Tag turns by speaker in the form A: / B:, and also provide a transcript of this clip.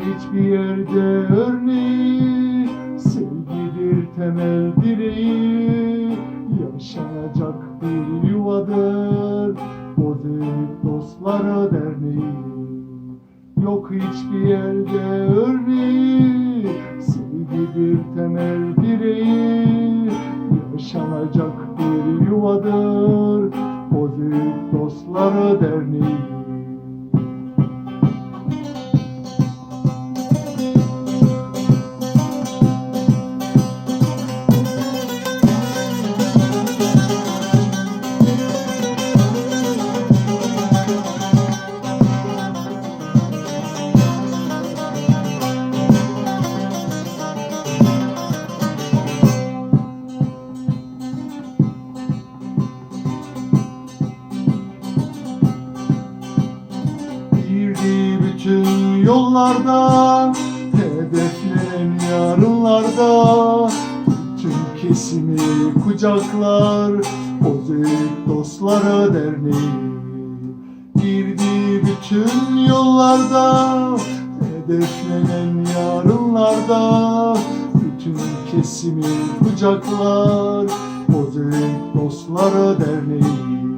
A: hiçbir yerde örneği Sevgidir temel direği. Yaşanacak bir yuvadır Bozuk Dostları Derneği. Yok hiçbir yerde örneği Sevgidir temel direği. Yaşanacak bir yuvadır Bozuk Dostları Derneği bütün yollarda Hedeflerin yarınlarda. Tüm kesimi kucaklar Bozuk Dostları Derneği. Girdi bütün yollarda Hedeflenen yarınlarda. Bütün kesimi kucaklar Bozuk Dostları Derneği